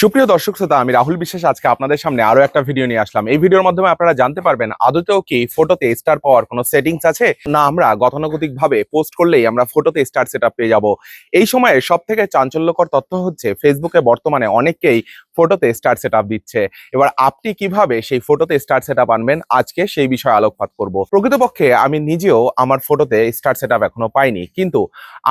সুপ্রিয় দর্শক শ্রোতা, আমি রাহুল বিশ্বাস। আজকে আপনাদের সামনে আরও একটা ভিডিও নিয়ে আসলাম। এই ভিডিওর মাধ্যমে আপনারা জানতে পারবেন, আদতেও কি ফটোতে স্টার পাওয়ার কোনো সেটিংস আছে? না আমরা গতানুগতিক ভাবে পোস্ট করলেই আমরা ফটোতে স্টার সেট পেয়ে যাব। এই সময়ে সব থেকে চাঞ্চল্যকর তথ্য হচ্ছে ফেসবুকে বর্তমানে অনেকেই ফটোতে স্টার সেট দিচ্ছে। এবার আপনি কীভাবে সেই ফটোতে স্টার সেট আনবেন? আজকে সেই বিষয়ে আলোকপাত করব। প্রকৃতপক্ষে আমি নিজেও আমার ফটোতে স্টার সেট এখনও পাইনি। কিন্তু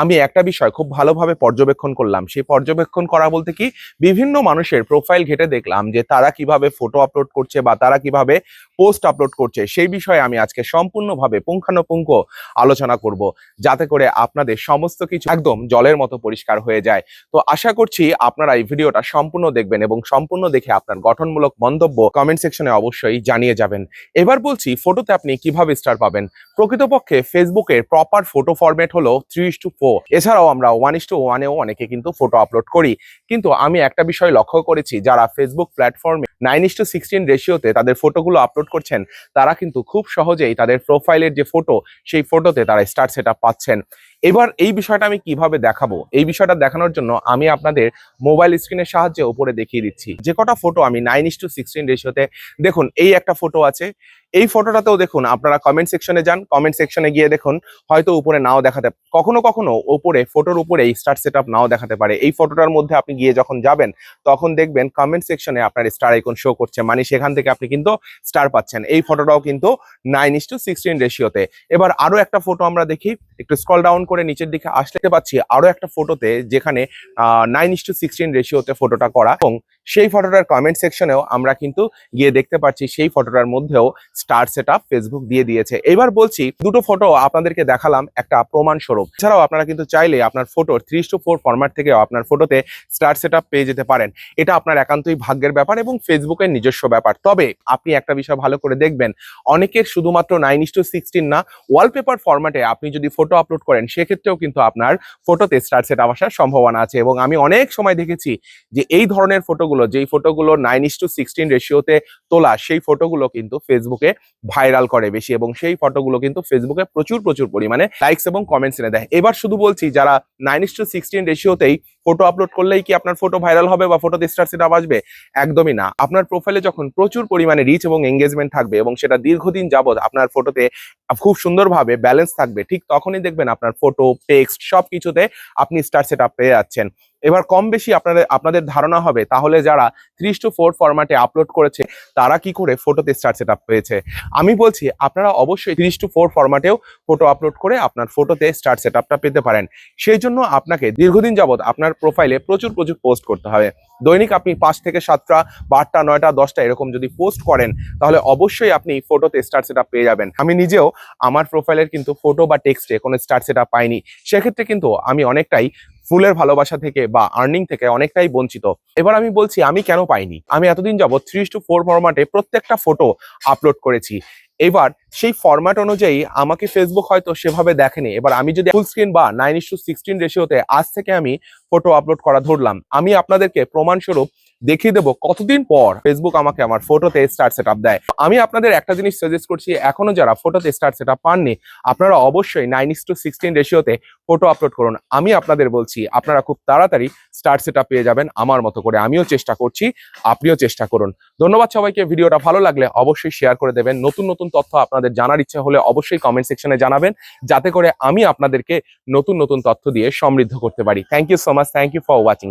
আমি একটা বিষয় খুব ভালোভাবে পর্যবেক্ষণ করলাম। সেই পর্যবেক্ষণ করা বলতে কি, বিভিন্ন মানুষের প্রোফাইল ঘেটে দেখলাম যে তারা কীভাবে ফটো আপলোড করছে বা তারা কীভাবে পোস্ট আপলোড করছে। সেই বিষয়ে আমি আজকে সম্পূর্ণভাবে পুঙ্খানুপুঙ্খ আলোচনা করব। যাতে করে আপনাদের সমস্ত কিছু একদম জলের মতো পরিষ্কার হয়ে যায়। তো আশা করছি আপনারা এই ভিডিওটা সম্পূর্ণ দেখবেন এবং সম্পূর্ণ দেখে আপনার গঠনমূলক মন্তব্য কমেন্ট সেকশনে অবশ্যই জানিয়ে যাবেন। এবার বলছি ফটোতে আপনি কীভাবে স্টার পাবেন? প্রকৃতপক্ষে ফেসবুকের প্রপার ফটো ফরম্যাট হলো থ্রি ইস টু ফোর এছাড়াও আমরা ওয়ান ইস টু ওয়ানেও অনেকে কিন্তু ফটো আপলোড করি। কিন্তু আমি একটা বিষয় লক্ষ্য করেছি, যারা ফেসবুক প্ল্যাটফর্মে নাইন ইস টু সিক্সটিন রেশিওতে তাদের ফটোগুলো আপলোড করছেন, তারা কিন্তু খুব সহজেই তাদের প্রোফাইলের যে ফটো সেই ফটোতে তারা স্টার সেট পাচ্ছেন। এবার এই বিষয়টা আমি কীভাবে দেখাবো? এই বিষয়টা দেখানোর জন্য আমি আপনাদের মোবাইল স্ক্রিনের সাহায্যে উপরে দেখিয়ে দিচ্ছি। যে কটা ফটো আমি নাইন ইস টু সিক্সটিন রেশিওতে দেখুন, এই একটা ফটো আছে। এই ফটোটাতেও দেখুন, আপনারা কমেন্ট সেকশনে যান কমেন্ট সেকশনে গিয়ে দেখুন, হয়তো উপরে নাও দেখাতে, কখনো কখনো উপরে ফটোর উপরে স্টার সেট নাও দেখাতে পারে। এই ফটোটার মধ্যে আপনি গিয়ে যখন যাবেন, তখন দেখবেন কমেন্ট সেকশনে আপনার স্টার আইকন শো করছে মানে সেখান থেকে আপনি কিন্তু স্টার পাচ্ছেন। এই ফটোটাও কিন্তু নাইন ইস টু সিক্সটিন রেশিওতে এবার আরও একটা ফটো আমরা দেখি, একটু স্কল ডাউন করে নিচের দিকে আসতে পাচ্ছি, আরও একটা ফটোতে যেখানে নাইন ইস টু সিক্সটিন রেশিওতে ফটোটা করা। এবং সেই ফটোটার কমেন্ট সেকশনেও আমরা কিন্তু গিয়ে দেখতে পাচ্ছি সেই ফটোটার মধ্যেও স্টার সেট ফেসবুক দিয়ে দিয়েছে। এবার বলছি, দুটো ফটো আপনাদেরকে দেখালাম, একটা প্রমাণ স্বরূপ এছাড়াও আপনারা কিন্তু চাইলে আপনার ফটোর থ্রি টু ফোর ফরম্যাট থেকেও আপনার ফটোতে স্টার সেট পেয়ে যেতে পারেন। এটা আপনার একান্তই ভাগ্যের ব্যাপার এবং ফেসবুকের নিজস্ব ব্যাপার। তবে আপনি একটা বিষয় ভালো করে দেখবেন, অনেকের শুধুমাত্র নাইন ইস টু সিক্সটিন না ওয়ালপেপার ফরম্যাটে আপনি যদি ফটো আপলোড করেন, সেক্ষেত্রেও কিন্তু আপনার ফটোতে স্টার সেট আসার সম্ভাবনা আছে। এবং আমি অনেক সময় দেখেছি যে এই ধরনের ফটোগুলো যেই ফটোগুলো নাইন ইস টু সিক্সটিন রেশিওতে তোলা, সেই ফটোগুলো কিন্তু ফেসবুকে ভাইরাল করে বেশি এবং সেই ফটোগুলো কিন্তু ফেসবুকে প্রচুর প্রচুর পরিমাণে লাইকস এবং কমেন্টস এনে দেয়। এবার শুধু বলছি, যারা নাইন ইস টু সিক্সটিন রেশিওতেই ফটো আপলোড করলেই কি আপনার ফটো ভাইরাল হবে বা ফটোতে স্টার সেটা আসবে? একদমই না। আপনার প্রোফাইলে যখন প্রচুর পরিমাণে রিচ এবং এঙ্গেজমেন্ট থাকবে এবং সেটা দীর্ঘদিন যাবৎ আপনার ফটোতে খুব সুন্দরভাবে ব্যালেন্স থাকবে। ঠিক তখনই দেখবেন আপনার ফটো টেক্সট সব কিছুতে আপনি স্টার সেট আপ পেয়ে যাচ্ছেন। এবার কম বেশি আপনাদের আপনাদের ধারণা হবে, তাহলে যারা থ্রি টু ফোর ফরম্যাটে আপলোড করেছে, তারা কি করে ফটোতে স্টার সেট আপ পেয়েছে? আমি বলছি, আপনারা অবশ্যই ত্রিশ টু ফোর ফরম্যাটেও ফটো আপলোড করে আপনার ফটোতে স্টার সেট আপটা পেতে পারেন। সেই জন্য আপনাকে দীর্ঘদিন যাবৎ আপনার প্রোফাইলে প্রচুর প্রচুর পোস্ট করতে হবে। দৈনিক আপনি পাঁচ থেকে সাতটা বা আটটা নয়টা, দশটা এরকম যদি পোস্ট করেন, তাহলে অবশ্যই আপনি ফটোতে স্টার সেট পেয়ে যাবেন। আমি নিজেও আমার প্রোফাইলের কিন্তু ফটো বা টেক্সটে কোনো স্টার সেট পাইনি। সেক্ষেত্রে কিন্তু আমি অনেকটাই ফুলের ভালোবাসা থেকে বা আর্নিং থেকে অনেকটাই বঞ্চিত। এবার আমি বলছি, আমি কেন পাইনি? আমি এতদিন যাব থ্রি টু ফোর ফরম্যাটে প্রত্যেকটা ফটো আপলোড করেছি। এবার সেই ফরম্যাট অনুযায়ী আমাকে ফেসবুক হয়তো সেভাবে দেখেনি। এবার আমি যদি ফুল স্ক্রিন বা নাইন ইস টু সিক্সটিন রেশিওতে আজ থেকে আমি ফটো আপলোড করা ধরলাম, আমি আপনাদেরকে প্রমাণস্বরূপ দেখিয়ে দেবো কতদিন পর ফেসবুক আমাকে আমার ফটোতে স্টার সেট দেয়। আমি আপনাদের একটা জিনিস সাজেস্ট করছি, এখনও যারা ফটোতে স্টার সেট পাননি, আপনারা অবশ্যই নাইন ইস টু সিক্সটিন রেশিওতে ফটো আপলোড করুন। আমি আপনাদের বলছি, আপনারা খুব তাড়াতাড়ি স্টার সেট পেয়ে যাবেন আমার মতো করে। আমিও চেষ্টা করছি, আপনিও চেষ্টা করুন। ধন্যবাদ সবাইকে, ভিডিওটা ভালো লাগলে অবশ্যই শেয়ার করে দেবেন। নতুন নতুন তথ্য আপনাদের জানার ইচ্ছা হলে অবশ্যই কমেন্ট সেকশনে জানাবেন, যাতে করে আমি আপনাদেরকে নতুন নতুন তথ্য দিয়ে সমৃদ্ধ করতে পারি। Thank you so much thank you for watching